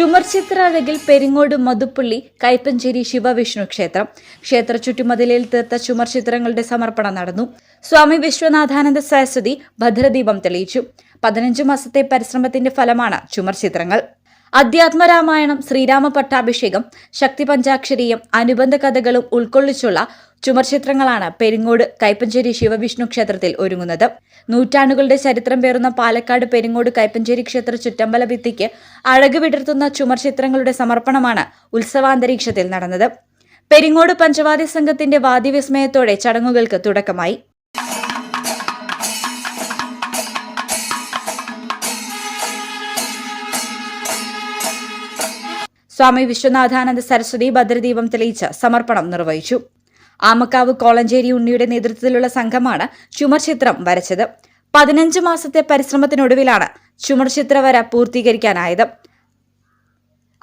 ചുമർ ചിത്രഴകിൽ പെരിങ്ങോട് മധുപ്പള്ളി കൈപ്പഞ്ചേരി ശിവവിഷ്ണു ക്ഷേത്രം. ക്ഷേത്ര ചുറ്റുമതിലിൽ തീർത്ത ചുമർ ചിത്രങ്ങളുടെ സമർപ്പണം നടന്നു. സ്വാമി വിശ്വനാഥാനന്ദ സരസ്വതി ഭദ്രദീപം തെളിയിച്ചു. പതിനഞ്ച് മാസത്തെ പരിശ്രമത്തിന്റെ ഫലമാണ് ചുമർ ചിത്രങ്ങൾ. അധ്യാത്മരാമായണം ശ്രീരാമ പട്ടാഭിഷേകം ശക്തി പഞ്ചാക്ഷരീയം അനുബന്ധ കഥകളും ഉൾക്കൊള്ളിച്ചുള്ള ചുമർ ചിത്രങ്ങളാണ് പെരിങ്ങോട് കൈപ്പഞ്ചേരി ശിവവിഷ്ണു ക്ഷേത്രത്തിൽ ഒരുങ്ങുന്നത്. നൂറ്റാണ്ടുകളുടെ ചരിത്രം പേറുന്ന പാലക്കാട് പെരിങ്ങോട് കൈപ്പഞ്ചേരി ക്ഷേത്ര ചുറ്റമ്പല ഭിത്തിക്ക് അഴക് വിടർത്തുന്ന ചുമർചിത്രങ്ങളുടെ സമർപ്പണമാണ് ഉത്സവാന്തരീക്ഷത്തിൽ നടന്നത്. പെരിങ്ങോട് പഞ്ചവാദി സംഘത്തിന്റെ വാദ്യവിസ്മയത്തോടെ ചടങ്ങുകൾക്ക് തുടക്കമായി. സ്വാമി വിശ്വനാഥാനന്ദ സരസ്വതി ഭദ്രദീപം തെളിയിച്ച് സമർപ്പണം നിർവഹിച്ചു. ആമക്കാവ് കോളഞ്ചേരി ഉണ്ണിയുടെ നേതൃത്വത്തിലുള്ള സംഘമാണ് ചുമർ ചിത്രം വരച്ചത്. പതിനഞ്ച് മാസത്തെ പരിശ്രമത്തിനൊടുവിലാണ് ചുമർ ചിത്രവര പൂർത്തീകരിക്കാനായത്.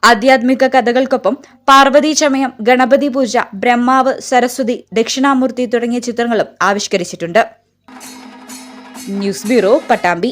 ആധ്യാത്മിക കഥകൾക്കൊപ്പം പാർവതി ചമയം ഗണപതി പൂജ ബ്രഹ്മാവ് സരസ്വതി ദക്ഷിണാമൂർത്തി തുടങ്ങിയ ചിത്രങ്ങളും ആവിഷ്കരിച്ചിട്ടുണ്ട്. News bureau Pattambi.